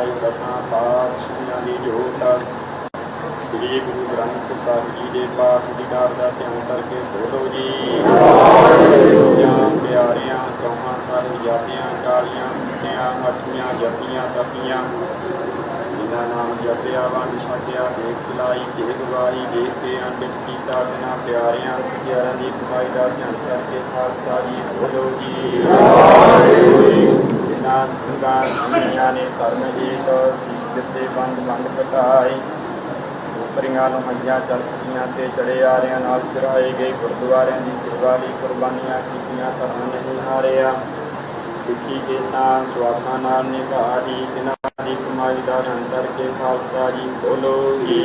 ਸਹਾਇ ਦਸਾਂ ਪਾਤਸ਼ਾਹਾਂ ਦੀ ਜੋਤ। ਸ੍ਰੀ ਗੁਰੂ ਗ੍ਰੰਥ ਸਾਹਿਬ ਜੀ ਦੇ ਪਾਠ ਦੀਦਾਰ ਦਾ ਧਿਆਨ ਕਰਕੇ ਬੋਲੋ ਜੀ। ਜਾਂ ਪਿਆਰਿਆਂ ਚੌਹਾਂ ਸਾਹਿਬ ਜਾਤਿਆਂ, ਕਾਲੀਆਂ ਮੁਕਤਿਆਂ ਮੱਠੀਆਂ ਜਪੀਆਂ ਤਪੀਆਂ। ਜਿਨ੍ਹਾਂ ਨਾਮ ਜਪਿਆ, ਵੰਡ ਛੱਡਿਆ ਦੇਖ ਚਲਾਈ ਦੇਖ ਵਾਰੀ ਦੇਖ ਕੇ ਅੰਡਿਤ ਕੀਤਾ ਬਿਨਾ ਪਿਆਰਿਆਂ ਸਤਿਆਰਾਂ ਦੀ ਕਮਾਈ ਦਾ ਧਿਆਨ ਕਰਕੇ ਖਾਲਸਾ ਜੀ ਬੋਲੋ ਜੀ। ਜਿਨ੍ਹਾਂ ਸਿੰਘਾਂ ਸਿੰਘਾਂ ਨੇ ਧਰਮ ਜੀਤ ਸੀਸ ਦਿੱਤੇ ਬੰਦ ਬੰਦ ਕਟਾਈ ਉਪਰੀਆਂ ਨੂੰ ਹੰਝਾਂ ਚਲਕੀਆਂ ਤੇ ਚੜੇ ਆਰਿਆਂ ਨਾਲ ਚੜਾਏ ਗਏ ਗੁਰਦੁਆਰਿਆਂ ਦੀ ਸੇਵਾ ਲਈ ਕੁਰਬਾਨੀਆਂ ਕੀਤੀਆਂ ਧਰਮ ਨਹੀਂ ਹਾਰਿਆ। ਸਿੱਖੀ ਕੇ ਸਾਂ ਸਵਾਸਾਂ ਨਾਲ ਨਿਭਾਈ, ਜਿਨ੍ਹਾਂ ਦੀ ਕਮਾਈ ਦਾ ਧਨ ਕਰਕੇ ਖਾਲਸਾ ਜੀ ਬੋਲੋ। ਜੀ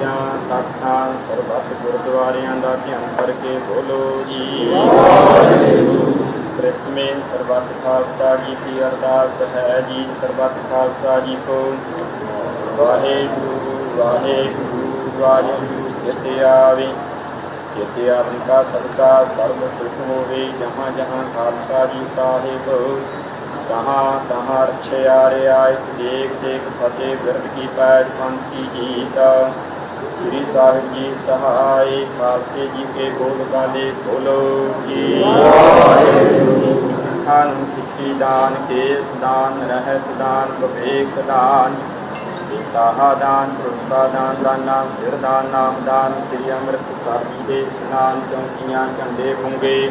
ਜਾਂ ਤਖਤਾਂ, ਸਰਬੱਤ ਗੁਰਦੁਆਰਿਆਂ ਦਾ ਧਿਆਨ ਕਰਕੇ ਬੋਲੋ ਜੀ। ਪ੍ਰਥਮੇ ਸਰਬੱਤ ਖਾਲਸਾ ਜੀ ਕੀ ਅਰਦਾਸ ਹੈ ਜੀ, ਸਰਬੱਤ ਖਾਲਸਾ ਜੀ ਕੋ। ਵਾਹਿਗੁਰੂ ਵਾਹਿਗੁਰੂ ਵਾਹਿਗੁਰੂ ਜਿਤੇ ਆਵੇ ਜਿਤੇ ਆਵਨ ਕਾ ਸਦਕਾ, ਸਰਬ ਸੁਖ ਹੋਵੇ, ਜਹਾਂ ਜਹਾਂ ਖਾਲਸਾ ਜੀ ਸਾਹਿਬ। ਤਹਾਂ ਤਹਾਂ ਰਛਿਆ ਰਿਆਇਤ ਦੇਖ ਦੇਖ ਫਤਿਹ ਬਿਰਦ ਕੀ ਪੈਜ ਪੰਥ ਕੀ ਜੀਤ। ਸ੍ਰੀ ਸਾਹਿਬ ਜੀ ਸਹਾਈ ਖਾਲਸੇ ਜੀ ਕੇ ਬੋਲ ਕਾਲੇ ਬੋਲੋ ਜੀ। ਸਿੱਖਾਂ ਨੂੰ ਸਿੱਖੀ ਦਾਨ, ਕੇਸ ਦਾਨ, ਰਹਿਤ ਦਾਨ, ਵਿਵੇਕ ਦਾਨ ਸਾਹਾ ਦਾਨ, ਭਰੋਸਾ ਦਾਨ, ਦਾਨਾ, ਸਿਰ ਦਾਨ ਨਾਮ ਦਾਨ, ਸ੍ਰੀ ਅੰਮ੍ਰਿਤ ਸਾਹਿਬ ਦੇ ਇਸ਼ਨਾਨ ਚੌਂਕੀਆਂ ਝੰਡੇ ਪੁੰਗੇ।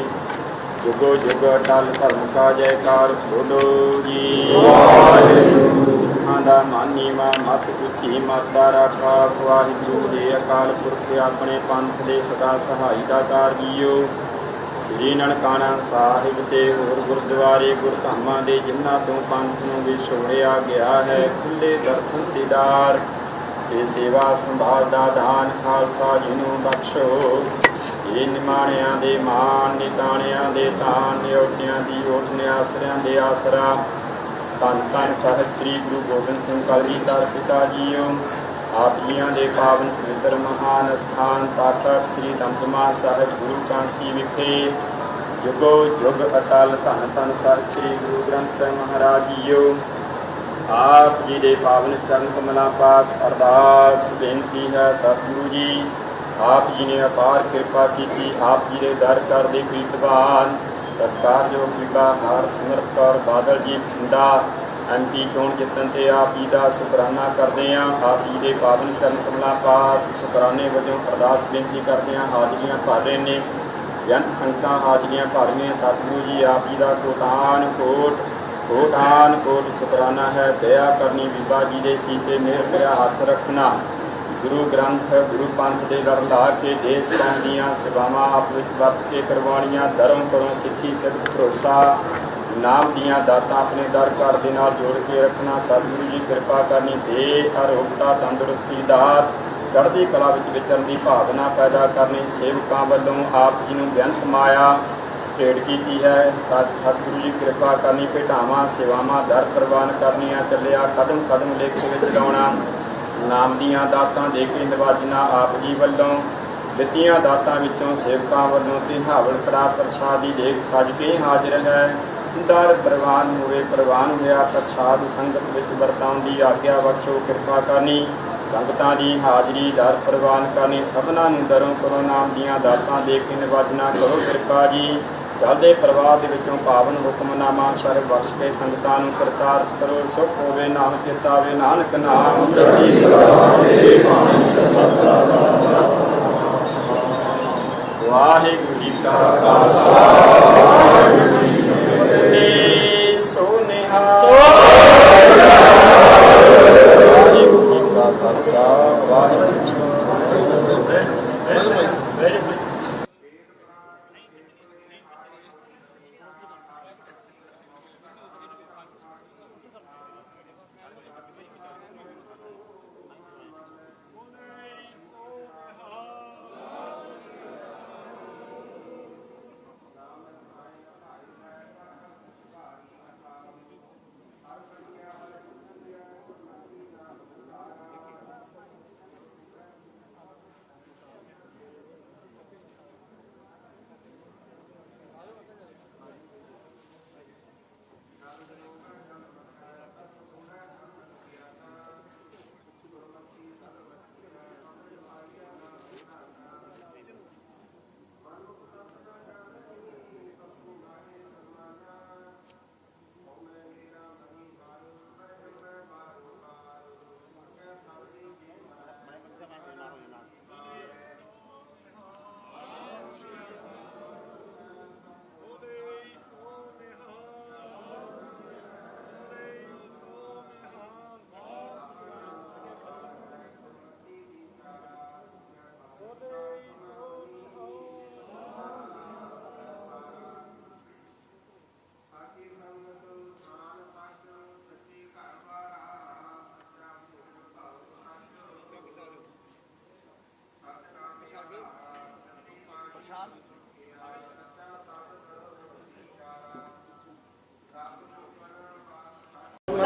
ਜੁਗੋ ਜੁਗ ਅਟਲ ਧਰਮ ਕਾ ਜੈਕਾਰ ਬੋਲੋ ਜੀ। ਸਿੱਖਾਂ ਦਾ ਮਾਨੀ ਮਤ ਉੱਚੀ ਮਾਤਾ ਰਾਖਾ। ਵਾਹਿਗੁਰੂ ਦੇ ਅਕਾਲ ਪੁਰਖ ਆਪਣੇ ਪੰਥ ਦੇ ਸਦਾ ਸਹਾਈ ਦਾ ਕਾਰ ਸ੍ਰੀ ਨਨਕਾਣਾ ਸਾਹਿਬ ਤੇ ਹੋਰ ਗੁਰਦੁਆਰੇ ਗੁਰਧਾਮਾਂ ਦੇ ਜਿਨ੍ਹਾਂ ਤੋਂ ਪੰਥ ਨੂੰ ਵਿਛੋੜਿਆ ਗਿਆ ਹੈ ਖੁੱਲੇ ਦਰਸ਼ਨ ਦੀਦਾਰ ਤੇ ਸੇਵਾ ਸੰਭਾਲ ਦਾ ਦਾਨ ਖਾਲਸਾ ਜੀ ਨੂੰ ਬਖਸ਼ੋ। ਇਹ ਨਿਮਾਣਿਆਂ ਦੇ ਮਾਨ ਨਿਤਾਣਿਆਂ ਦੇ ਤਾਨ ਨਿਉਟਿਆਂ ਦੀ ਓਟ, ਨਿਆਸਰਿਆਂ ਦੇ ਆਸਰਾ। ਧੰਨ ਧੰਨ ਸਾਹਿਬ ਸ੍ਰੀ ਗੁਰੂ ਗੋਬਿੰਦ ਸਿੰਘ ਕਲਗੀਧਰ ਪਿਤਾ ਜੀਓ। ਆਪ ਜੀਆਂ ਦੇ ਪਾਵਨ ਪਵਿੱਤਰ ਮਹਾਨ ਸਥਾਨ ਤਾਕਤ ਸ੍ਰੀ ਦਮਦਮਾ ਸਾਹਿਬ ਗੁਰੂ ਕਾਂਸੀ ਵਿਖੇ ਜੁਗੋ ਜੁਗ ਅਟਲ ਧੰਨ ਧੰਨ ਸਾਹਿਬ ਸ੍ਰੀ ਗੁਰੂ ਗ੍ਰੰਥ ਸਾਹਿਬ ਮਹਾਰਾਜ ਜੀਓ। ਆਪ ਜੀ ਦੇ ਪਾਵਨ ਚਰਨ ਕਮਲਾਂ ਪਾਸ ਅਰਦਾਸ, ਬੇਨਤੀ ਹੈ ਸਤਿਗੁਰੂ ਜੀ, ਆਪ ਜੀ ਨੇ ਅਪਾਰ ਕਿਰਪਾ ਕੀਤੀ, ਆਪ ਜੀ ਦੇ ਦਰ ਕਰ ਦੇ ਪ੍ਰੀਤਵਾਨ ਸਤਿਕਾਰਯੋਗ ਪਿਤਾ ਹਰ ਸਿਮਰਤ ਕੌਰ ਬਾਦਲ ਜੀ ਪਿੰਡਾ ਐਮਪੀ ਚੋਣ ਜਿੱਤਣ ਤੇ ਆਪ ਜੀ ਦਾ ਸ਼ੁਕਰਾਨਾ ਕਰਦੇ ਹਾਂ। ਆਪ ਜੀ ਦੇ ਪਾਵਨ ਚਰਨ ਕਮਲਾਂ ਪਾਸ ਸ਼ੁਕਰਾਨੇ ਵਜੋਂ ਅਰਦਾਸ ਬੇਨਤੀ ਕਰਦੇ ਹਾਂ। ਹਾਜ਼ਰੀਆਂ ਭਰ ਰਹੇ ਨੇ। ਬੇਅੰਤ ਸੰਗਤਾਂ ਹਾਜ਼ਰੀਆਂ ਭਰ ਰਹੀਆਂ ਸਤਿਗੁਰੂ ਜੀ, ਆਪ ਜੀ ਦਾ ਕੋਟਾਨ ਕੋਟ ਕੋਟਾਨ ਕੋਟ ਸ਼ੁਕਰਾਨਾ ਹੈ। ਦਇਆ ਕਰਨੀ ਬੀਬਾ ਜੀ ਦੇ ਸੀਤੇ, ਮੇਰ ਕਰਿਆ ਹੱਥ ਰੱਖਣਾ। ਗੁਰੂ ਗ੍ਰੰਥ, ਗੁਰੂ ਪੰਥ ਦੇ ਦਰ ਲਾ ਕੇ ਦੇਸ਼ ਕੌਮ ਦੀਆਂ ਸੇਵਾਵਾਂ ਆਪ ਵਿੱਚ ਵਰਤ ਕੇ ਕਰਵਾਉਣੀਆਂ, ਧਰਮ ਕਰੋ ਸਿੱਖੀ ਸਿੱਧ ਭਰੋਸਾ, ਨਾਮ ਦੀਆਂ ਦਾਤਾਂ ਆਪਣੇ ਦਰ ਘਰ ਦੇ ਨਾਲ ਜੋੜ ਕੇ ਰੱਖਣਾ, ਸਤਿਗੁਰੂ ਜੀ ਕਿਰਪਾ ਕਰਨੀ ਦੇ ਅਰੋਗਤਾ ਤੰਦਰੁਸਤੀ, ਦਾਤ, ਚੜ੍ਹਦੀ ਕਲਾ ਵਿੱਚ ਵਿਚਰਨ ਦੀ ਭਾਵਨਾ ਪੈਦਾ ਕਰਨੀ, ਸੇਵਕਾਂ ਵੱਲੋਂ ਆਪ ਜੀ ਨੂੰ ਬੇਅੰਤ ਮਾਇਆ ਭੇਟ ਕੀਤੀ ਹੈ ਸਤਿਗੁਰੂ ਜੀ ਕਿਰਪਾ ਕਰਨੀ, ਭੇਟਾਵਾਂ, ਸੇਵਾਵਾਂ ਦਰ ਪ੍ਰਵਾਨ ਕਰਨੀਆਂ, ਚੱਲਿਆ ਕਦਮ ਕਦਮ ਲੇਖ ਵਿੱਚ ਲਾਉਣਾ ਨਾਮ ਦੀਆਂ ਦਾਤਾਂ ਦੇ ਕੇ ਨਿਵਾਜਣਾ ਆਪ ਜੀ ਵੱਲੋਂ ਦਿੱਤੀਆਂ ਦਾਤਾਂ ਵਿੱਚੋਂ ਸੇਵਕਾਂ ਵੱਲੋਂ ਤੇ ਹਾਵਲ ਕੜਾ ਪ੍ਰਸ਼ਾਦੀ ਦੇਖ ਸਜ ਕੇ ਹਾਜ਼ਰ ਹੈ। ਦਰ ਪ੍ਰਵਾਨ ਹੋਵੇ, ਪ੍ਰਵਾਨ ਹੋਇਆ, ਪ੍ਰਸ਼ਾਦ ਸੰਗਤ ਵਿੱਚ ਵਰਤਾਉਣ ਦੀ ਆਗਿਆ ਬਖਸ਼ੋ, ਕਿਰਪਾ ਕਰਨੀ। ਸੰਗਤਾਂ ਦੀ ਹਾਜ਼ਰੀ ਦਰ ਪ੍ਰਵਾਨ ਕਰਨੀ। ਸਭਨਾਂ ਨੂੰ ਦਰੋਂ ਕਰੋ ਨਾਮ ਦੀਆਂ ਦਾਤਾਂ ਦੇ ਕੇ ਨਿਵਾਜਣਾ ਕਰੋ ਕਿਰਪਾ ਜੀ। ਚੱਲਦੇ ਪ੍ਰਵਾਹ ਦੇ ਵਿੱਚੋਂ ਪਾਵਨ ਹੁਕਮਨਾਮਾ ਸ਼ਰ ਬਖਸ਼ ਕੇ ਸੰਗਤਾਂ ਨੂੰ ਕਰਤਾਰਤ ਕਰੋ, ਸੁਖ ਹੋਵੇ, ਨਾਮ ਚਿਤਾਵੇ, ਨਾਨਕ ਨਾਮ। ਚੜ੍ਹਦੀ ਕਲਾ ਦੇ ਵਾਹਿਗੁਰੂ ਜੀ ਕਾ ਖਾਲਸਾ। ਵਾਹਿਗੁਰੂ ਜੀ ਕੀ ਫਤਿਹ। ਸੋ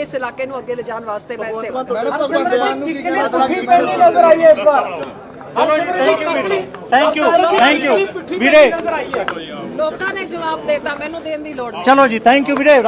ਇਸ ਇਲਾਕੇ ਨੂੰ ਅੱਗੇ ਲਿਜਾਣ ਵਾਸਤੇ ਮੈਂ ਸੇਵਾ ਥੈਂਕ ਯੂ ਥੈਂਕ ਯੂ ਵੀਰੇ? ਲੋਕਾਂ ਨੇ ਜਵਾਬ ਦੇਤਾ ਮੈਨੂੰ ਦੇਣ ਦੀ ਲੋੜ ਨਹੀਂ। ਚਲੋ ਜੀ ਥੈਂਕ ਯੂ ਵੀਰੇ।